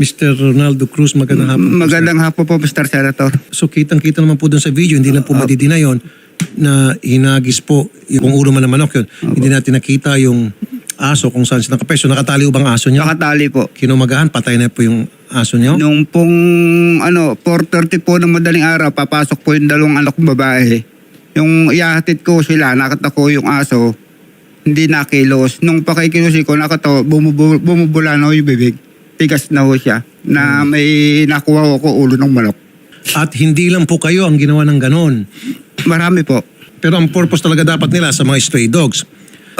Mr. Ronaldo Cruz, magandang hapon. po, sir. Magandang hapon po, Mr. Senator. So kitang-kita naman po doon sa video, hindi lang po madidina yon na hinagis po yung ulo man ng manok yun. Hindi natin nakita yung aso kung saan siya nakapeso. Nakatali ubang aso niya? Nakatali po. Kinumagahan, patay na po yung aso niyo? Nung pong ano, 4.30 po ng madaling araw, papasok po yung dalawang anak kong babae. Yung iyahatid ko sila, nakata ko yung aso, hindi nakilos. Nung pakikilusin ko, nakata bumubu, bumubula na ho yung bibig. Tigas na ho siya. Na may nakuha ko ulo ng manok. At hindi lang po kayo ang ginawa ng ganon. Marami po. Pero ang purpose talaga dapat nila sa mga stray dogs.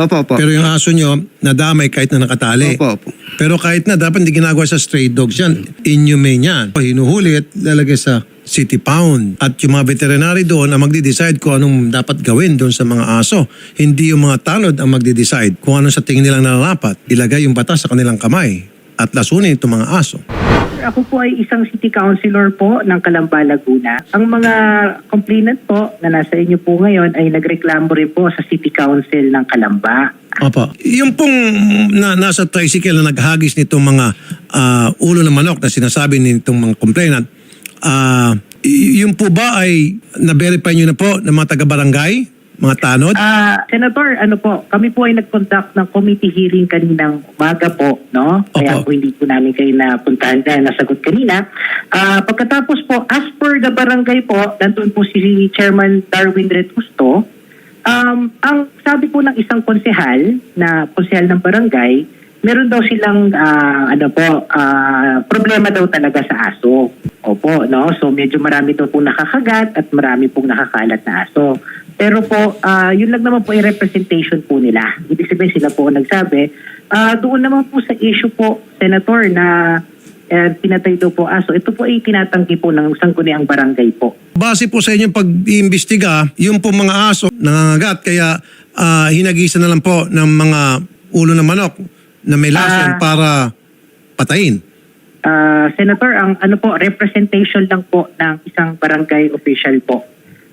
Opo, opo. Pero yung aso nyo, nadamay kahit na nakatali. Opo, opo. Pero kahit na, dapat hindi ginagawa sa stray dogs yan. Inhumane yan. Hinuhuli at lalagay sa city pound. At yung mga veterinary doon ang magdi-decide kung anong dapat gawin doon sa mga aso. Hindi yung mga tanod ang magdi-decide kung ano sa tingin nilang nararapat. Ilagay yung batas sa kanilang kamay at lasunin itong mga aso. Ako po ay isang city councilor po ng Calamba, Laguna. Ang mga complainant po na nasa inyo po ngayon ay nagreklamo rin po sa city council ng Calamba. Opo. Yung pong na, nasa tricycle na naghagis nitong mga ah, ulo ng manok na sinasabi nitong mga complainant, y- yung po ba ay na-verify nyo na po ng mga taga-barangay, mga tanod? Ah, Senator, ano po, kami po ay nag-conduct ng committee hearing kaninang umaga po, no? Kaya Opo. po hindi po namin kayo napuntahan na nasagot kanina. Ah, pagkatapos po, as per the barangay po, nandun po si Chairman Darwin Retusto, um, ang sabi po ng isang konsehal, na konsehal ng barangay, meron daw silang ah, ano po, ah, problema daw talaga sa aso. Opo, no? So medyo marami daw po nakakagat at marami pong nakakalat na aso. Pero po, ah, yun lang naman po ay representation po nila. Ibig sabihin sila po ang nagsabi. Ah, doon naman po sa issue po, Senator, na eh, pinatay daw po aso. Ito po ay tinatanggi po ng sangguniang barangay po. Base po sa inyong pag-iimbestiga, yung po mga aso nangangagat kaya ah, hinagisan na lang po ng mga ulo ng manok na may lason Ah. para patayin. Ah, Senator, ang ano po, representation lang po ng isang barangay official po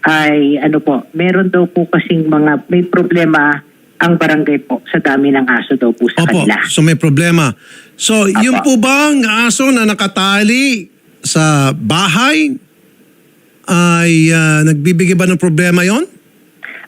ay ano po, meron daw po kasing mga may problema ang barangay po sa dami ng aso daw po sa Opo, kanila. so may problema. So, yung po bang aso na nakatali sa bahay ay ah, nagbibigay ba ng problema yon?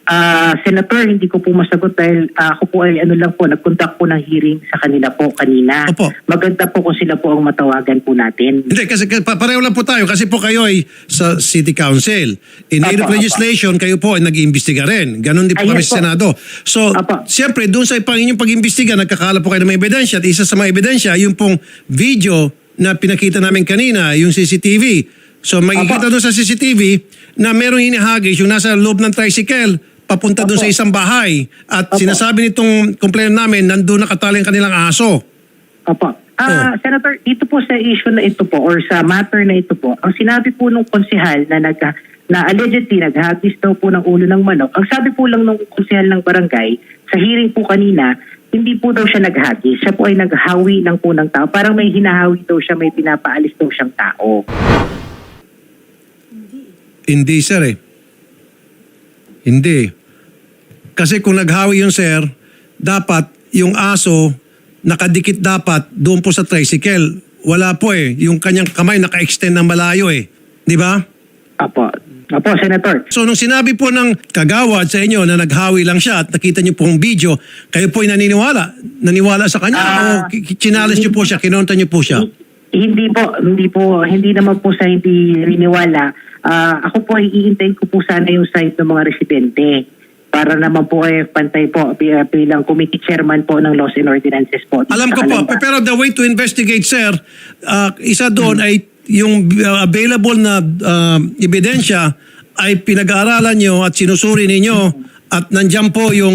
Ah, Senator, hindi ko po masagot dahil ah, ako po ay ano lang po, nag-conduct po ng hearing sa kanila po kanina. Opo. Maganda po kung sila po ang matawagan po natin. Hindi, kasi kasi pa- pareho lang po tayo kasi po kayo ay sa City Council. In aid of apo. legislation, kayo po ay nag-iimbestiga rin. Ganon din po Ay, kami sa. Senado. So, Apo. siyempre, doon sa pang inyong pag-imbestiga, nagkakala po kayo ng mga ebidensya. At isa sa mga ebidensya, yung pong video na pinakita namin kanina, yung CCTV. So, makikita doon sa CCTV na merong hinihagis yung nasa loob ng tricycle papunta doon sa isang bahay. At Apo. sinasabi nitong complainant namin, nandun nakatali ang kanilang aso. Opo. Ah, Senator, dito po sa issue na ito po or sa matter na ito po, ang sinabi po nung konsehal na nag na allegedly naghagis daw po ng ulo ng manok, ang sabi po lang nung konsehal ng barangay, sa hearing po kanina, hindi po daw siya naghagis. Siya po ay naghawi lang po ng tao. Parang may hinahawi daw siya, may pinapaalis daw siyang tao. Hindi, sir eh. Hindi. Kasi kung naghawi yung sir, dapat yung aso nakadikit dapat doon po sa tricycle. Wala po eh. Yung kanyang kamay naka-extend ng malayo eh. Di ba? Apo. Apo, Senator. So nung sinabi po ng kagawad sa inyo na naghawi lang siya at nakita niyo pong video, kayo po ay naniniwala. Naniwala sa kanya Ah, o chinalas niyo po siya, kinonta niyo po siya. Hindi po, hindi po, hindi naman po sa hindi riniwala. Ah, ako po ay iintayin ko po sana yung side ng mga residente para naman po ay pantay po pi- bilang committee chairman po ng Laws and Ordinances po. Alam ko po, Calamba. pero the way to investigate, sir, ah, isa doon ay yung uh, available na uh, ebidensya ay pinag-aaralan nyo at sinusuri ninyo at nandyan po yung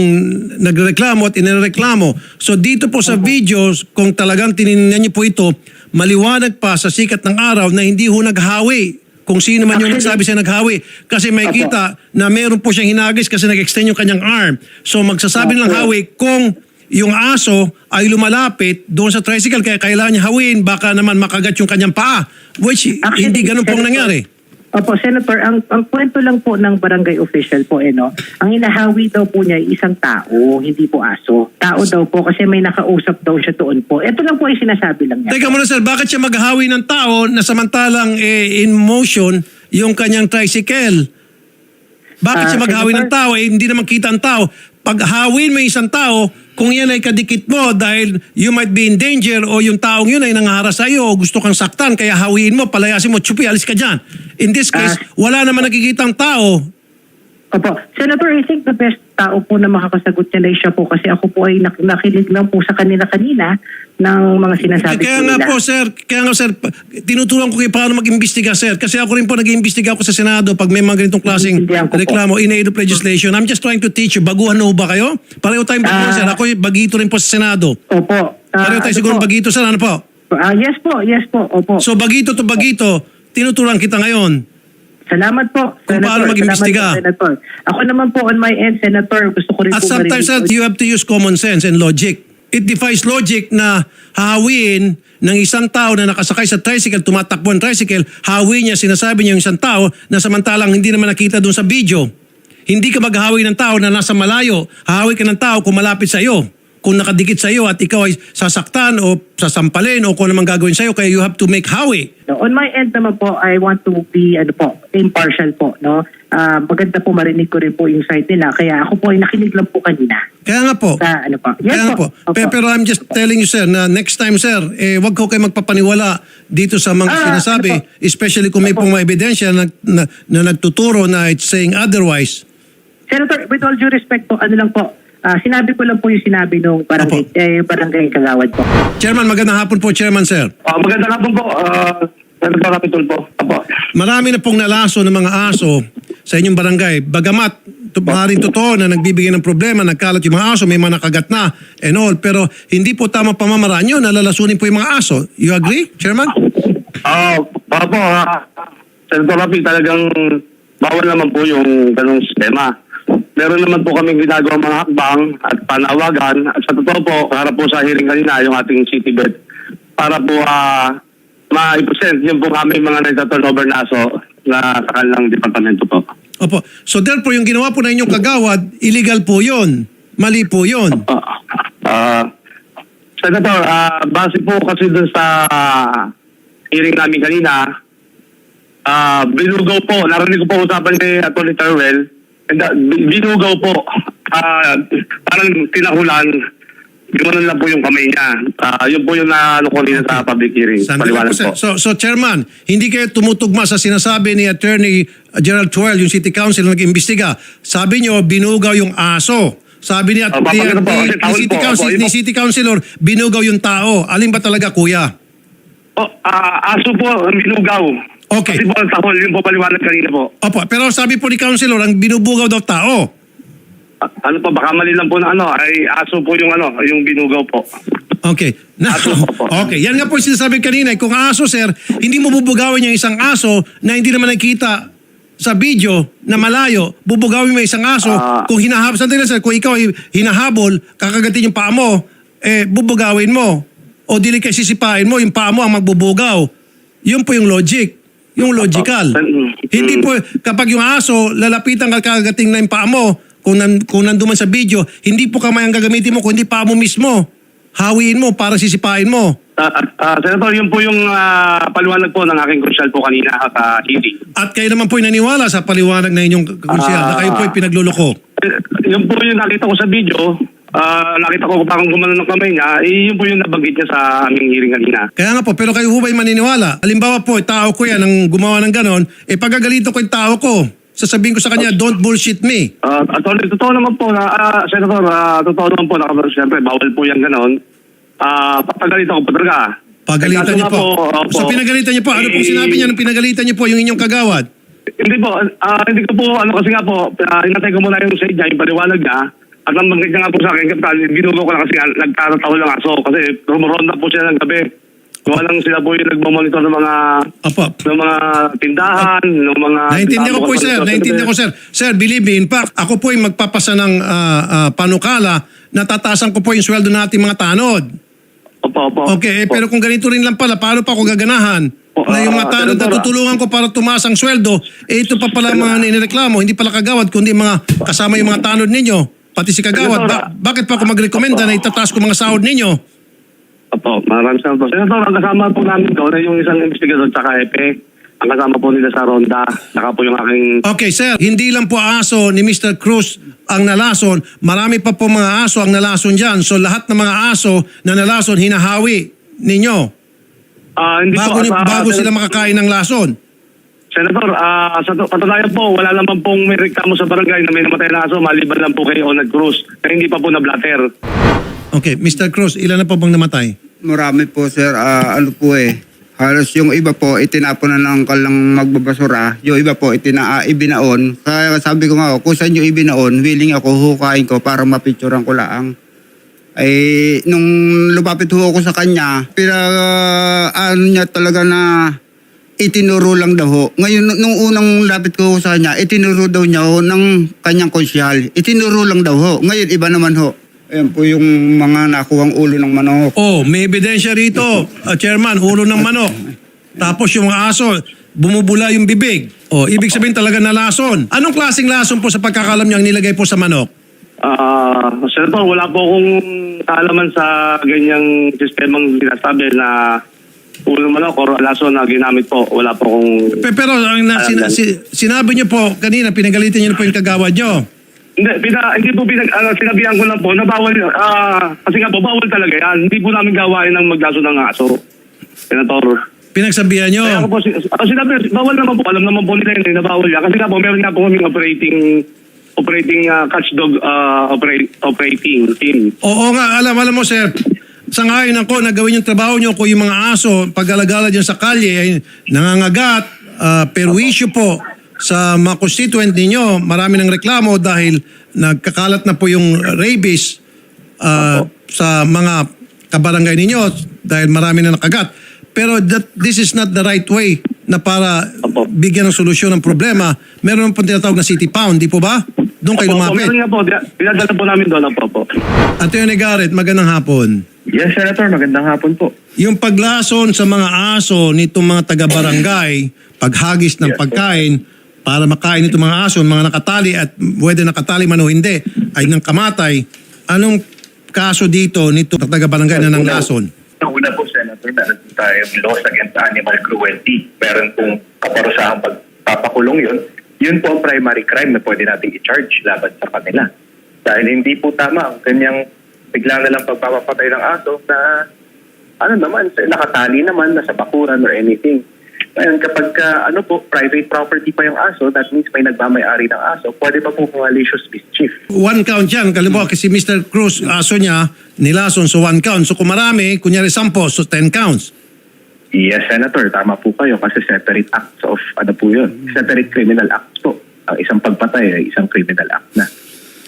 nagreklamo at inireklamo. So dito po sa videos, kung talagang tinignan nyo po ito, maliwanag pa sa sikat ng araw na hindi ho naghawi kung sino man yung nagsabi siya naghawi. Kasi may Opo. kita na meron po siyang hinagis kasi nag-extend yung kanyang arm. So magsasabi ng Opo. hawi kung yung aso ay lumalapit doon sa tricycle kaya kailangan niya hawin baka naman makagat yung kanyang paa which Actually, hindi ganun pong nangyari. Opo, Senator, ang, ang kwento lang po ng barangay official po, eh, no? ang hinahawi daw po niya ay isang tao, hindi po aso. Tao daw po kasi may nakausap daw siya doon po. Ito lang po ay sinasabi lang niya. Teka muna sir, bakit siya maghahawi ng tao na samantalang eh, in motion yung kanyang tricycle? Bakit Ah, siya maghawi ng tao? Eh, hindi naman kita ang tao. Pag hawin mo yung isang tao, kung yan ay kadikit mo dahil you might be in danger o yung taong yun ay nangaharas sa iyo o gusto kang saktan, kaya hawiin mo, palayasin mo, chupi, alis ka dyan. In this case, Ah. wala naman nakikita ang tao. Opo. Senator, I think the best tao po na makakasagot niya ay siya po kasi ako po ay nak- nakinig lang po sa kanila kanina ng mga sinasabi Kaya po nga nila. po sir, kaya nga sir, pa- tinuturuan ko kayo paano mag-imbestiga sir. Kasi ako rin po nag-iimbestiga ako sa Senado pag may mga ganitong klaseng Naiintindihan ko po. reklamo in aid of legislation. I'm just trying to teach you. Baguhan na ho ba kayo? Pareho tayong baguhan Ah. sir. Ako bagito rin po sa Senado. Opo. Ah, Pareho tayo ano siguro po? bagito sir. Ano po? Ah, yes po, yes po. Opo. So bagito to bagito, tinuturuan kita ngayon. Salamat po. Kung paano mag-imbestiga. Salamat po, Senator. Ako naman po on my end, Senator, gusto ko rin At po sometimes sir, marinig- you have to use common sense and logic. It defies logic na hahawiin ng isang tao na nakasakay sa tricycle, tumatakbo ang tricycle, hawi niya, sinasabi niya yung isang tao na samantalang hindi naman nakita doon sa video. Hindi ka maghahawi ng tao na nasa malayo. Hahawi ka ng tao kung malapit sa iyo. Kung nakadikit sa iyo at ikaw ay sasaktan o sasampalin o kung ano man gagawin sa iyo, kaya you have to make hawi. No, on my end naman po, I want to be ano po, impartial po, no? Ah, maganda po marinig ko rin po yung side nila. Kaya ako po ay nakinig lang po kanina. Kaya nga po. Sa ano po. Yes Kaya nga po. Opo. Pero, pero I'm just telling you sir na next time sir, eh wag ko kayo magpapaniwala dito sa mga Ah, sinasabi, ano po? especially kung may pong mga ebidensya na, na, na nagtuturo na it's saying otherwise. Senator, with all due respect po, ano lang po, ah, sinabi ko lang po yung sinabi nung barangay, Opo. eh, barangay Kagawad po. Chairman, magandang hapon po, Chairman sir. Ah, magandang hapon po. Uh, Senator Rapitol po. Apo. Marami na pong nalaso ng mga aso sa inyong barangay. Bagamat to, maaaring totoo na nagbibigay ng problema, nagkalat yung mga aso, may mga nakagat na and all. Pero hindi po tama pamamaraan nyo na lalasunin po yung mga aso. You agree, Chairman? Ah, para po, ah, Senator Rapi, talagang bawal naman po yung ganong sistema. Meron naman po kami ginagawa mga hakbang at panawagan. At sa totoo po, harap po sa hearing kanina, yung ating city bed, para po ah, ma-present yung po kami mga nagtaturnover na aso na sa kanilang departamento po. Opo. So therefore, yung ginawa po na inyong kagawad, illegal po yon. Mali po yon. Ah, ah, Senator, ah, base po kasi dun sa hearing namin kanina, ah, binugaw po, narinig ko po usapan ni Atty. Terwell, binugaw po, ah, parang tinakulan, Gumanon lang po yung kamay niya. Ah, yun po yung naano ko rin sa public hearing. Sandali lang Paliwanag po. So, so Chairman, hindi kayo tumutugma sa sinasabi ni Attorney Gerald Tuel, yung City Council na nag-imbestiga. Sabi niyo, binugaw yung aso. Sabi ni, at, Oh, ni, papakita po, ni- kasi ni tawag City po. Council, Opo, yun ni po. City Councilor, binugaw yung tao. Alin ba talaga, kuya? Oh, ah, aso po, ang binugaw. Okay. Kasi po ang tahol, yun po paliwanag kanina po. Opo, pero sabi po ni Councilor, ang binubugaw daw tao. Ah, ano po, baka mali lang po na ano, ay aso po yung ano, yung binugaw po. Okay. Na, Aso po po. okay. Yan nga po yung sinasabi kanina. eh, Kung aso, sir, hindi mo bubugawin yung isang aso na hindi naman nakita sa video na malayo, bubugawin mo yung isang aso. Ah. kung hinahabol, sandali lang sir, kung ikaw ay hinahabol, kakagatin yung paa mo, eh, bubugawin mo. O dili kay sisipain mo, yung paa mo ang magbubugaw. Yun po yung logic. Yung logical. Mm. Hindi po, kapag yung aso, lalapitan ka kakagating na yung paa mo, kung, nan, kung nanduman sa video, hindi po kamay ang gagamitin mo, kundi paa mo mismo. Hawiin mo para sisipain mo. Ah, ah, ah, Senator, yun po yung ah, paliwanag po ng aking crucial po kanina sa hearing. At kayo naman po ay naniwala sa paliwanag na inyong konsyal na kayo po ay pinagluloko. Eh, Yun po yung nakita ko sa video, ah, nakita ko parang gumano ng kamay niya, eh, yun po yung nabanggit niya sa aming hearing kanina. Kaya nga po, pero kayo po ba ay maniniwala? Halimbawa po, tao ko yan ang gumawa ng ganon, eh pagagalito ko yung tao ko, sasabihin ko sa kanya, don't bullshit me. Uh, attorney, totoo naman po na, ah, Senator, ah, totoo naman po na siyempre bawal po yan ganon. Ah, papagalitan ko po talaga. Pagalitan Eh, niyo po. opo, So pinagalitan niyo po. Ano po eh, sinabi niya nung pinagalitan niyo po yung inyong kagawad? Hindi po, ah, hindi ko po, ano kasi nga po, uh, inatay ko muna yung side niya, yung paliwanag niya. At ang niya nga po sa akin, kapitan, binugo ko lang kasi nga, nagtatatawa lang aso. Kasi rumuronda po siya ng gabi. Gawa lang sila po yung nagmamonitor ng mga Opo. ng mga tindahan, ng mga... Naintindihan ko po, mga sir. Naintindihan ko, sir. Sir, believe me, in fact, ako po ay magpapasa ng ah, ah, panukala na tatasan ko po yung sweldo nating mga tanod. Opo, opo. Okay, eh, Opo. pero kung ganito rin lang pala, paano pa ako gaganahan? na yung mga Ah, tanod na tutulungan ko para tumaas ang sweldo, eh ito pa pala mga nireklamo, hindi pala kagawad, kundi mga kasama yung mga tanod ninyo, pati si kagawad. Ba- bakit pa ako magrekomenda na itataas ko mga sahod ninyo? Opo, maraming salamat po. Senator, ang kasama po namin doon ay yung isang investigador tsaka EPE. Ang kasama po nila sa Ronda. Saka po yung aking... Okay, sir, hindi lang po aso ni Mr. Cruz ang nalason. Marami pa po mga aso ang nalason dyan. So lahat ng mga aso na nalason, hinahawi ninyo. Ah, hindi Bago, po, ni- ah, bago sila makakain ng lason. Senator, ah, sa to- patunayan po, wala naman pong may reklamo sa barangay na may namatay na aso maliban lang po kay Onad Cruz na hindi pa po na-blatter. Okay, Mr. Cruz, ilan na po bang namatay? Marami po sir, Ah, ano po eh. Halos yung iba po, itinapon na lang kalang magbabasura. Yung iba po, itina, ah, ibinaon. Kaya sabi ko nga, kung saan yung ibinaon, willing ako hukain ko para mapicturean ko lang. Ay, nung lumapit ho ako sa kanya, pinag, ano niya talaga na itinuro lang daw ho. Ngayon, nung unang lapit ko sa kanya, itinuro daw niya ho ng kanyang konsyal. Itinuro lang daw ho. Ngayon, iba naman ho. Ayan po yung mga nakuhang ulo ng manok. Oh, may ebidensya rito, uh, chairman, ulo ng manok. Tapos yung mga aso, bumubula yung bibig. Oh, ibig sabihin talaga nalason. Anong klaseng lason po sa pagkakalam niyo ang nilagay po sa manok? Ah, Senator, wala po akong kaalaman sa ganyang sistemang sinasabi na ulo manok or laso na ginamit po. Wala po akong... Pe- Pero ang na, sina- si- sinabi niyo po kanina, pinagalitan niyo na po yung kagawad niyo. Hindi, pina, hindi po pinag, ano, sinabihan ko lang po na bawal, ah, kasi nga po, bawal talaga yan. Hindi po namin gawain ng maglaso ng aso. Senator. Pinagsabihan niyo. Kaya ako po, si- ako sinabi, bawal naman po, alam naman po nila yun, eh, na bawal yan. Kasi nga po, meron nga po kaming operating, operating uh, catchdog ah, operate, operating team. Oo nga, alam, alam mo sir, sangayon ako na gawin yung trabaho nyo kung yung mga aso, pag-alagala dyan sa kalye, ay nangangagat, uh, perwisyo po sa mga constituent ninyo, marami ng reklamo dahil nagkakalat na po yung rabies uh, sa mga kabarangay ninyo dahil marami na nakagat. Pero that, this is not the right way na para Opo. bigyan ng solusyon ng problema. Meron po tinatawag na city pound, di po ba? Doon kayo Opo, lumapit. meron nga po, dina- dinadala po namin doon. Opo, po. Attorney Garrett, magandang hapon. Yes, Senator. Magandang hapon po. Yung paglason sa mga aso nitong mga taga-barangay, paghagis ng Yes, pagkain para makain itong mga aso, mga nakatali at whether nakatali man o hindi, ay ng kamatay. Anong kaso dito nito taga-barangay na ng lason? Una po, Senator, meron po tayong laws against animal cruelty. Meron pong kaparusahang pagpapakulong yun. Yun po ang primary crime na pwede nating i-charge laban sa kanila. Dahil hindi po tama ang kanyang bigla na lang pagpapatay ng aso na ano naman, nakatali naman, nasa bakuran or anything. Ngayon, kapag ka, ano po, private property pa yung aso, that means may nagmamayari ng aso, pwede pa po malicious mischief. One count yan. Kalimbawa kasi Mr. Cruz, aso niya, nilason so one count. So kung marami, kunyari sampo, so 10 counts. Yes, Senator. Tama po kayo kasi separate acts of, ano po yun, separate criminal acts po. Ang isang pagpatay ay isang criminal act na.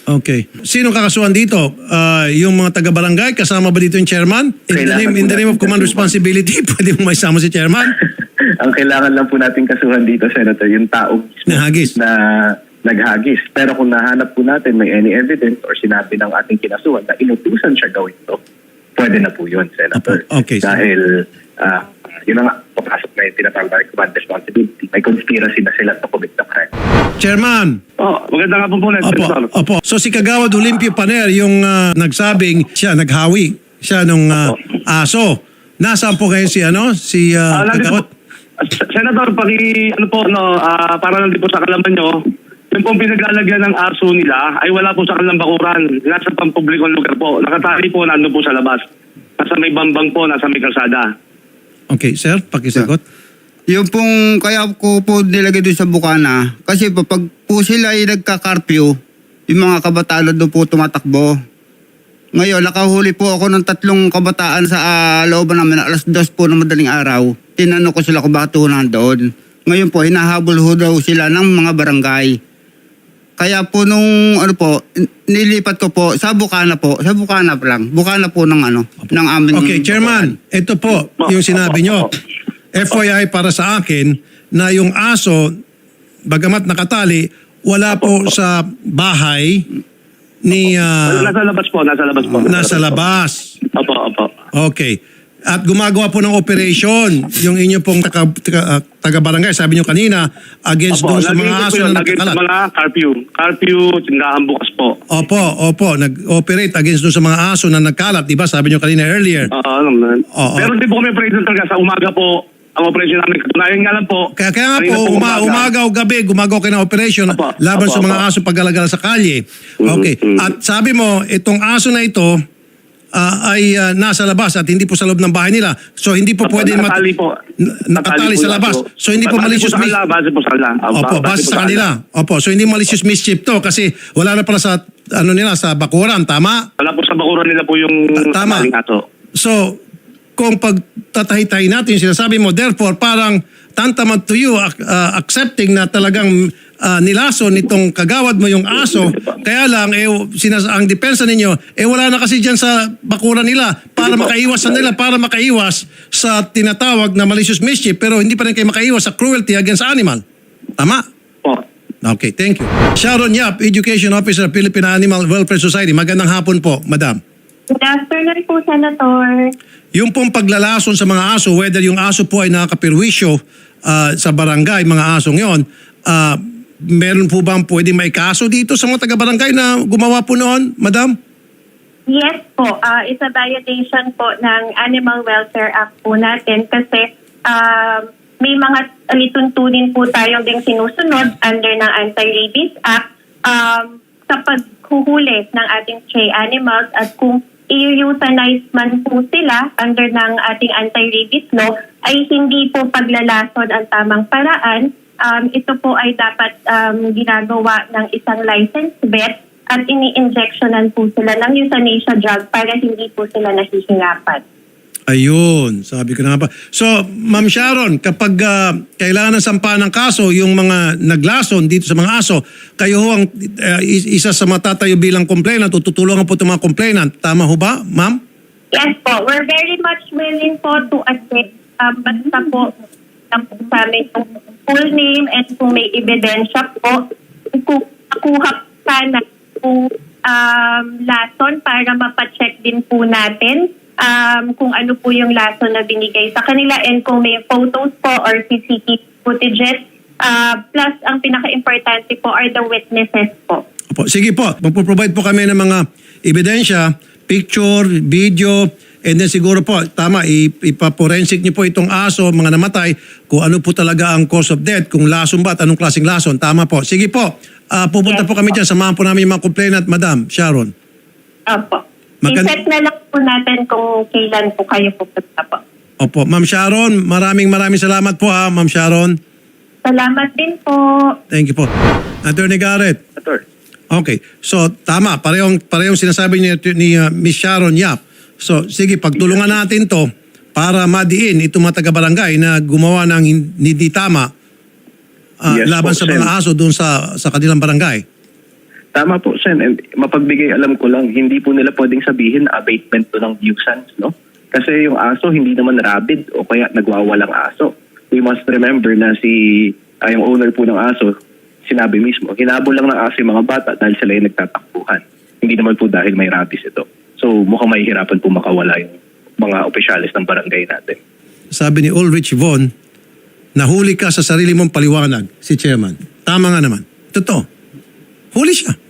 Okay. Sino kakasuhan dito? Ah, yung mga taga-barangay, kasama ba dito yung chairman? In the Kailangan name, in the name of natin command kasuhan. responsibility, pwede mo may sama si chairman? Ang kailangan lang po natin kasuhan dito, Senator, yung tao mismo Nahagis. na naghagis. Pero kung nahanap po natin may any evidence or sinabi ng ating kinasuhan na inutusan siya gawin to, pwede na po yun, Senator. Apo, okay. Dahil, ah, yun na nga, papasok na yung tinatawag na command responsibility. May conspiracy na sila to commit the crime. Chairman, Oh, maganda nga po po, Opo, Senator. opo. So si Kagawad Olimpio Paner, yung ah, nagsabing siya, naghawi siya nung ah, aso. Nasaan po ngayon si ano? Si ah, Ah, nandito Kagawad? po- Ah, Senator, paki, ano po, no, ah, para lang din po sa kalaman nyo, yung pong pinaglalagyan ng aso nila ay wala po sa kanilang bakuran. Nasa pampublikong lugar po. Nakatali po, nandun po sa labas. Nasa may bambang po, nasa may kalsada. Okay, sir, pakisagot. Yung pong kaya ko po nilagay doon sa bukana, kasi po pag po sila ay nagka-curfew, yung mga kabataan doon po tumatakbo. Ngayon, nakahuli po ako ng tatlong kabataan sa ah, looban namin, alas dos po ng madaling araw. Tinanong ko sila kung bakit po nandoon. Ngayon po, hinahabol ho daw sila ng mga barangay. Kaya po nung ano po, nilipat ko po sa Bukana po, sa Bukana pa lang. Bukana po ng ano, ng aming Okay, Chairman, ito po yung sinabi nyo. FYI para sa akin na yung aso, bagamat nakatali, wala po sa bahay ni ah, nasa labas po, nasa labas po. nasa labas. Opo, opo. Okay. At gumagawa po ng operation yung inyo pong taga, taga, ah, taga-barangay. Sabi nyo kanina, against Opo, doon sa mga po aso na lagi sa nagkakalat. mga curfew. Curfew, tindahan bukas po. Opo, opo. Nag-operate against doon sa mga aso na nagkalat. Di ba? Sabi nyo kanina earlier. Oo, alam na. Oo. Pero hindi po kami operation talaga sa umaga po. Ang operation namin, katunayan nga lang po. Kaya, kaya nga kanina po, uma, umaga o gabi, gumagawa kayo ng operation Opo, laban opo, sa mga opo. aso paggalagala sa kalye. Okay. mhm. At sabi mo, itong aso na ito ah, ay ah, nasa labas at hindi po sa loob ng bahay nila. So hindi po pwede mat- nakatali po. N- nakatali sa labas. So hindi po malicious mis- base po sa kanila. Opo, base sa kanila. Opo, so hindi malicious mischief to kasi wala na pala sa ano nila sa bakuran, tama? Wala po sa bakuran nila po yung Ta- tama. aso. So, kung pagtatahi-tahi natin yung sinasabi mo, therefore, parang tantamount to you uh, accepting na talagang uh, nilason nitong kagawad mo yung aso. Kaya lang, eh, sinas- ang depensa ninyo, eh wala na kasi dyan sa bakuran nila para makaiwas sa nila, para makaiwas sa tinatawag na malicious mischief, pero hindi pa rin kayo makaiwas sa cruelty against animal. Tama? Po. Okay, thank you. Sharon Yap, Education Officer, Philippine Animal Welfare Society. Magandang hapon po, Madam. Good afternoon po, Senator. Yung pong paglalason sa mga aso, whether yung aso po ay nakakapirwisyo ah, sa barangay, mga asong yon, ah, meron po bang pwede may kaso dito sa mga taga-barangay na gumawa po noon, madam? Yes po, uh, it's a violation po ng Animal Welfare Act po natin kasi um, may mga alituntunin po tayong ding sinusunod under ng Anti-Rabies Act um, sa paghuhuli ng ating stray animals at kung i-euthanize man po sila under ng ating anti-rabies law ay hindi po paglalason ang tamang paraan. Um, ito po ay dapat um, ginagawa ng isang licensed vet at ini-injectionan po sila ng euthanasia drug para hindi po sila nahihirapan. Ayun, sabi ko na nga pa. So, Ma'am Sharon, kapag ah, kailangan ng sampahan ng kaso, yung mga naglason dito sa mga aso, kayo ho ang ah, is- isa sa matatayo bilang complainant tutulungan po itong mga complainant. Tama ho ba, ma'am? Yes po, we're very much willing po to assist. Um, basta po ang po sa amin yung full name and kung may ebidensya po, kung nakuha kung um, lason para mapacheck din po natin um, kung ano po yung lason na binigay sa kanila and kung may photos po or CCTV footages. Uh, plus, ang pinaka-importante po are the witnesses po. Opo, sige po, magpo-provide po kami ng mga ebidensya, picture, video, and then siguro po, tama, i- ipaporensik niyo po itong aso, mga namatay, kung ano po talaga ang cause of death, kung lason ba at anong klaseng lason. Tama po. Sige po, ah, pupunta Yes po kami po. dyan, samahan po namin yung mga complainant, Madam Sharon. Opo. Magand- I-set na lang po natin kung kailan po kayo pupunta po. Opo, Ma'am Sharon, maraming maraming salamat po ha, Ma'am Sharon. Salamat din po. Thank you po. Attorney Garrett. Senator. Okay. So, tama. Parehong, parehong sinasabi ni, ni uh, Miss Sharon Yap. So, sige, pagtulungan natin to para madiin itong mga taga-barangay na gumawa ng hin- hindi tama uh, Yes laban po, sa mga aso doon sa, sa kanilang barangay. Tama po, Sen. And mapagbigay alam ko lang, hindi po nila pwedeng sabihin na abatement to ng nuisance, no? Kasi yung aso, hindi naman rabid o kaya nagwawalang aso. We must remember na si, ah, yung owner po ng aso, sinabi mismo, hinabol lang ng aso yung mga bata dahil sila yung nagtatakbuhan. Hindi naman po dahil may rabies ito. So mukhang mahihirapan po makawala yung mga opisyalis ng barangay natin. Sabi ni Ulrich Von, nahuli ka sa sarili mong paliwanag, si Chairman. Tama nga naman. Totoo. Huli siya.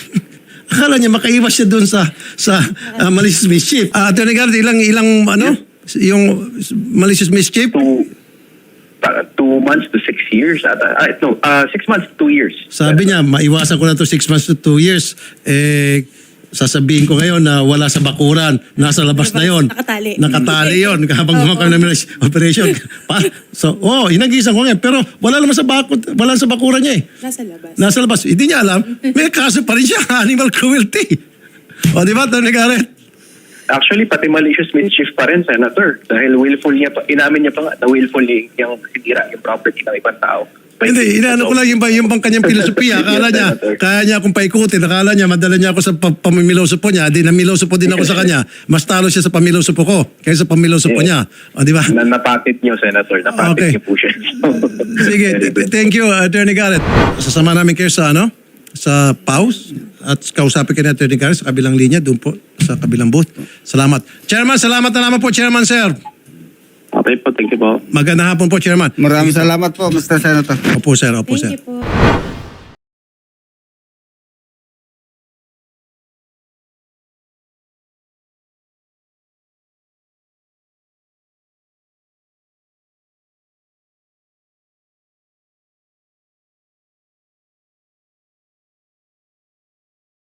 Akala niya makaiwas siya doon sa sa uh, malicious mischief. Uh, Attorney Garrett, ilang ilang ano? Yung malicious mischief? Two, ta- two months to six years. At, ah, no, uh, six months to two years. Sabi niya, maiwasan ko na to 6 months to 2 years. Eh, sasabihin ko ngayon na wala sa bakuran, nasa labas na yon. Nakatali. Nakatali yon habang gumagawa kami ng operation. Pa, so, oh, inagisan ko ngayon. Pero wala naman sa, baku, wala sa bakuran niya eh. Nasa labas. Nasa labas. Hindi niya alam. May kaso pa rin siya, animal cruelty. O, di ba, Tony Garrett? Actually, pati malicious mischief pa rin, Senator. Dahil willful niya pa, inamin niya pa nga na willfully yung sinira yung property ng ibang tao. Hindi, inaano ko lang yung, yung bang kanyang filosofiya. Akala niya, kaya niya akong paikutin. Akala niya, madala niya ako sa pa- pamimiloso po niya. Di namiloso po din ako sa kanya. Mas talo siya sa pamiloso po ko kaysa sa pamiloso po niya. O, di ba? Na napatit niyo, Senator. Napatit Okay. niyo po siya. Sige, Very th- good. thank you, Attorney Garrett. Sasama namin kayo sa ano? sa PAUS at kausapin ka ni Attorney Garrett sa kabilang linya, doon po sa kabilang booth. Salamat. Chairman, salamat na naman po, Chairman, sir. Okay po, thank you po. Magandang hapon po, Chairman. Maraming salamat po, Mr. Senator. Opo, sir. Opo, sir. Thank you po.